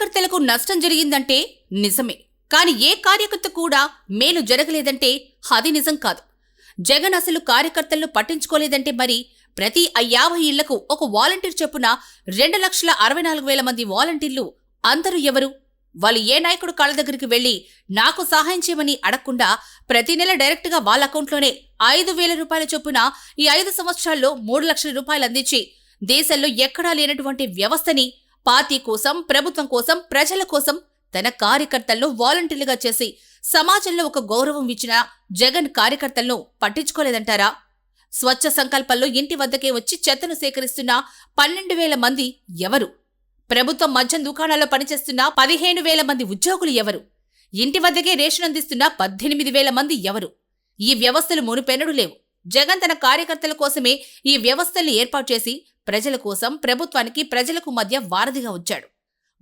కార్యకర్తలకు నష్టం జరిగిందంటే నిజమే. కానీ ఏ కార్యకర్త కూడా మేలు జరగలేదంటే అది నిజం కాదు. జగన్ అసలు కార్యకర్తలను పట్టించుకోలేదంటే మరి ప్రతి యాభై ఇళ్ళకు ఒక వాలంటీర్ చొప్పున రెండు లక్షల అరవై నాలుగు వేల మంది వాలంటీర్లు అందరూ ఎవరు? వాళ్ళు ఏ నాయకుడు కాళ్ళ దగ్గరికి వెళ్ళి నాకు సహాయం చేయమని అడగకుండా ప్రతి నెల డైరెక్ట్గా వాళ్ళ అకౌంట్లోనే ఐదు వేల రూపాయల చొప్పున ఈ ఐదు సంవత్సరాల్లో మూడు లక్షల రూపాయలు అందించి దేశంలో ఎక్కడా లేనటువంటి వ్యవస్థని పార్టీ కోసం ప్రభుత్వం కోసం ప్రజల కోసం తన కార్యకర్తలను వాలంటీర్లుగా చేసి సమాజంలో ఒక గౌరవం ఇచ్చిన జగన్ కార్యకర్తలను పట్టించుకోలేదంటారా? స్వచ్ఛ సంకల్పంలో ఇంటి వద్దకే వచ్చి చెత్తను సేకరిస్తున్న పన్నెండు వేల మంది ఎవరు? ప్రభుత్వం మద్యం దుకాణాల్లో పనిచేస్తున్న పదిహేను వేల మంది ఉద్యోగులు ఎవరు? ఇంటి వద్దకే రేషన్ అందిస్తున్న పద్దెనిమిది వేల మంది ఎవరు? ఈ వ్యవస్థలు మునుపెన్నడూ లేవు. జగన్ తన కార్యకర్తల కోసమే ఈ వ్యవస్థల్ని ఏర్పాటు చేసి ప్రజల కోసం ప్రభుత్వానికి ప్రజలకు మధ్య వారధిగా ఉంచాడు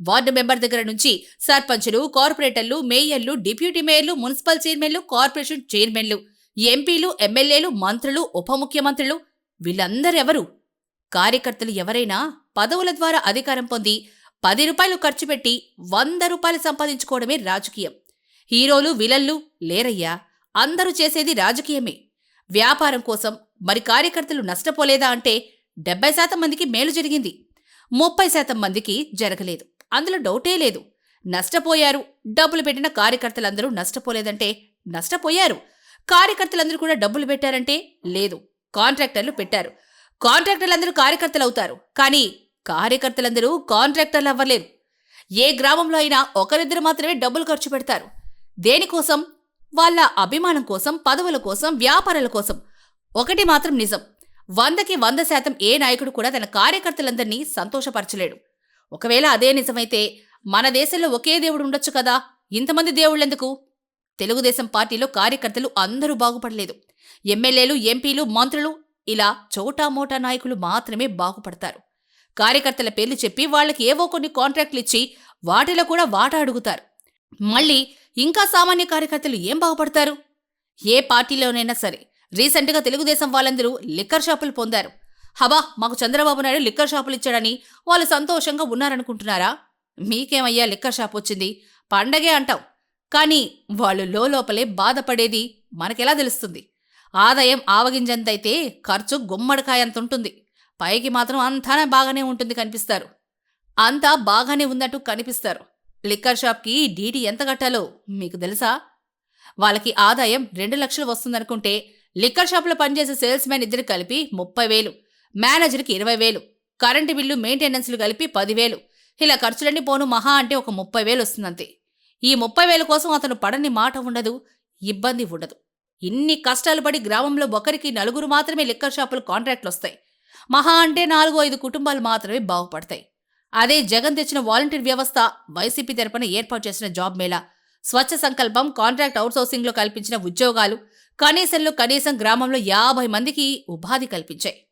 వార్డు మెంబర్ దగ్గర నుంచి సర్పంచులు కార్పొరేటర్లు మేయర్లు డిప్యూటీ మేయర్లు మున్సిపల్ చైర్మన్లు కార్పొరేషన్ చైర్మన్లు ఎంపీలు ఎమ్మెల్యేలు మంత్రులు ఉప ముఖ్యమంత్రులు వీళ్ళందరెవరు కార్యకర్తలు ఎవరైనా పదవుల ద్వారా అధికారం పొంది పది రూపాయలు ఖర్చు పెట్టి వంద రూపాయలు సంపాదించుకోవడమే రాజకీయం. హీరోలు విలన్లు లేరయ్యా. అందరూ చేసేది రాజకీయమే. వ్యాపారం కోసం మరి కార్యకర్తలు నష్టపోలేదా అంటే డెబ్బై శాతం మందికి మేలు జరిగింది. ముప్పై శాతం మందికి జరగలేదు. అందులో డౌటే లేదు. నష్టపోయారు. డబ్బులు పెట్టిన కార్యకర్తలందరూ నష్టపోలేదంటే నష్టపోయారు. కార్యకర్తలందరూ కూడా డబ్బులు పెట్టారంటే లేదు. కాంట్రాక్టర్లు పెట్టారు. కాంట్రాక్టర్లందరూ కార్యకర్తలు అవుతారు కానీ కార్యకర్తలందరూ కాంట్రాక్టర్లు అవ్వలేరు ఏ గ్రామంలో అయినా ఒకరిద్దరు మాత్రమే డబ్బులు ఖర్చు పెడతారు. దేనికోసం? వాళ్ళ అభిమానం కోసం పదవుల కోసం వ్యాపారాల కోసం. ఒకటి మాత్రం నిజం. వందకి వంద శాతం ఏ నాయకుడు కూడా తన కార్యకర్తలందరినీ సంతోషపరచలేడు. ఒకవేళ అదే నిజమైతే మన దేశంలో ఒకే దేవుడు ఉండొచ్చు కదా? ఇంతమంది దేవుళ్ళెందుకు? తెలుగుదేశం పార్టీలో కార్యకర్తలు అందరూ బాగుపడలేదు. ఎమ్మెల్యేలు ఎంపీలు మంత్రులు ఇలా చోటా మోటా నాయకులు మాత్రమే బాగుపడతారు. కార్యకర్తల పేర్లు చెప్పి వాళ్ళకి ఏవో కొన్ని కాంట్రాక్ట్లు ఇచ్చి వాటిలో కూడా వాటా అడుగుతారు. మళ్ళీ ఇంకా సామాన్య కార్యకర్తలు ఏం బాగుపడతారు? ఏ పార్టీలోనైనా సరే. రీసెంట్గా తెలుగుదేశం వాళ్ళందరూ లిక్కర్ షాపులు పొందారు. హబా మాకు చంద్రబాబు నాయుడు లిక్కర్ షాపులు ఇచ్చాడని వాళ్ళు సంతోషంగా ఉన్నారనుకుంటున్నారా? మీకేమయ్యా లిక్కర్ షాప్ వచ్చింది? పండగే అంటాం కానీ వాళ్ళు లోపలే బాధపడేది మనకెలా తెలుస్తుంది? ఆదాయం ఆవగింజంతైతే ఖర్చు గుమ్మడికాయంత ఉంటుంది. పైకి మాత్రం అంతానే బాగానే ఉంటుంది కనిపిస్తారు. అంతా బాగానే ఉన్నట్టు కనిపిస్తారు. లిక్కర్ షాప్కి డీటీ ఎంత కట్టాలో మీకు తెలుసా? వాళ్ళకి ఆదాయం రెండు లక్షలు వస్తుందనుకుంటే లిక్కర్ షాప్లో పనిచేసే సేల్స్ మ్యాన్ ఇద్దరు కలిపి ముప్పై వేలు మేనేజర్కి ఇరవై వేలు కరెంటు బిల్లు మెయింటెనెన్స్లు కలిపి పదివేలు. ఇలా ఖర్చులన్నీ పోను మహా అంటే ఒక ముప్పై వేలు వస్తుందంతే. ఈ ముప్పై వేల కోసం అతను పడని మాట ఉండదు ఇబ్బంది ఉండదు. ఇన్ని కష్టాలు పడి గ్రామంలో ఒకరికి నలుగురు మాత్రమే లిక్కర్ షాపులు కాంట్రాక్ట్లు వస్తాయి. మహా అంటే నాలుగో ఐదు కుటుంబాలు మాత్రమే బాగుపడతాయి. అదే జగన్ తెచ్చిన వాలంటీర్ వ్యవస్థ వైసీపీ తరపున ఏర్పాటు చేసిన జాబ్ మేళా స్వచ్ఛ సంకల్పం కాంట్రాక్ట్ అవుట్సోర్సింగ్లో కల్పించిన ఉద్యోగాలు కనీసంలో కనీసం గ్రామంలో యాభై మందికి ఉపాధి కల్పించాయి.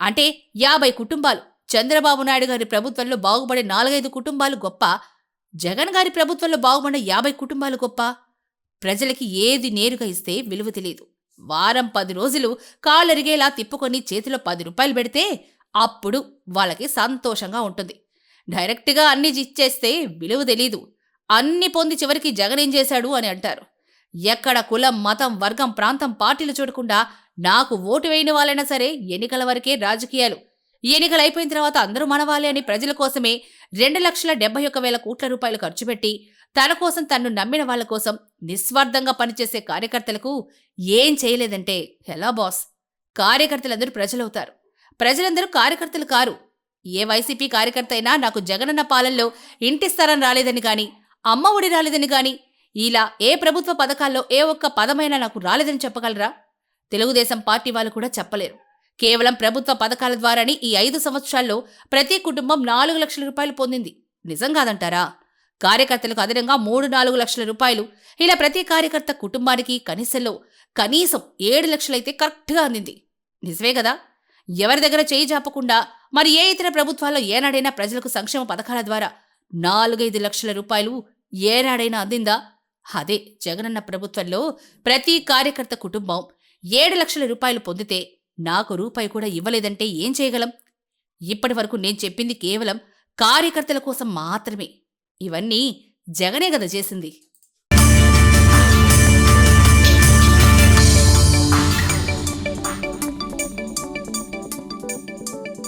అంటే యాభై కుటుంబాలు. చంద్రబాబు నాయుడు గారి ప్రభుత్వంలో బాగుపడే నాలుగైదు కుటుంబాలు గొప్ప. జగన్ గారి ప్రభుత్వంలో బాగుపడిన యాభై కుటుంబాలు గొప్ప. ప్రజలకి ఏది నేరుగా ఇస్తే విలువ తెలియదు. వారం పది రోజులు కాళ్ళరిగేలా తిప్పుకొని చేతిలో పది రూపాయలు పెడితే అప్పుడు వాళ్ళకి సంతోషంగా ఉంటుంది. డైరెక్ట్గా అన్ని ఇచ్చేస్తే విలువ తెలీదు. అన్ని పొంది చివరికి జగన్ ఏం చేశాడు అని అంటారు. ఎక్కడ కులం మతం వర్గం ప్రాంతం పార్టీలు చూడకుండా నాకు ఓటు వేయని వాళ్ళైనా సరే ఎన్నికల వరకే రాజకీయాలు. ఎన్నికలైపోయిన అయిపోయిన తర్వాత అందరూ మనవాలే అని ప్రజల కోసమే రెండు లక్షల డెబ్బై ఒక్క వేల కోట్ల రూపాయలు ఖర్చు పెట్టి తన కోసం తన్ను నమ్మిన వాళ్ళ కోసం నిస్వార్థంగా పనిచేసే కార్యకర్తలకు ఏం చేయలేదంటే ఎలా బాస్ కార్యకర్తలందరూ ప్రజలవుతారు. ప్రజలందరూ కార్యకర్తలు కారు. ఏ వైసీపీ కార్యకర్త అయినా నాకు జగనన్న పాలనలో ఇంటి స్థలం రాలేదని గాని అమ్మ ఒడి రాలేదని గాని ఇలా ఏ ప్రభుత్వ పథకాల్లో ఏ ఒక్క పదమైనా నాకు రాలేదని చెప్పగలరా? తెలుగుదేశం పార్టీ వాళ్ళు కూడా చెప్పలేరు. కేవలం ప్రభుత్వ పథకాల ద్వారానే ఈ ఐదు సంవత్సరాల్లో ప్రతి కుటుంబం నాలుగు లక్షల రూపాయలు పొందింది. నిజం కాదంటారా? కార్యకర్తలకు అదనంగా మూడు నాలుగు లక్షల రూపాయలు. ఇలా ప్రతి కార్యకర్త కుటుంబానికి కనీసంలో కనీసం ఏడు లక్షలైతే కరెక్ట్గా అందింది. నిజమే కదా? ఎవరి దగ్గర చేయి జాపకుండా మరి ఏ ఇతర ప్రభుత్వాల్లో ఏనాడైనా ప్రజలకు సంక్షేమ పథకాల ద్వారా నాలుగైదు లక్షల రూపాయలు ఏనాడైనా అందిందా? అదే జగనన్న ప్రభుత్వంలో ప్రతి కార్యకర్త కుటుంబం ఏడు లక్షల రూపాయలు పొందితే నాకు రూపాయి కూడా ఇవ్వలేదంటే ఏం చేయగలం? ఇప్పటి వరకు నేను చెప్పింది కేవలం కార్యకర్తల కోసం మాత్రమే. ఇవన్నీ జగనే కదా చేసింది.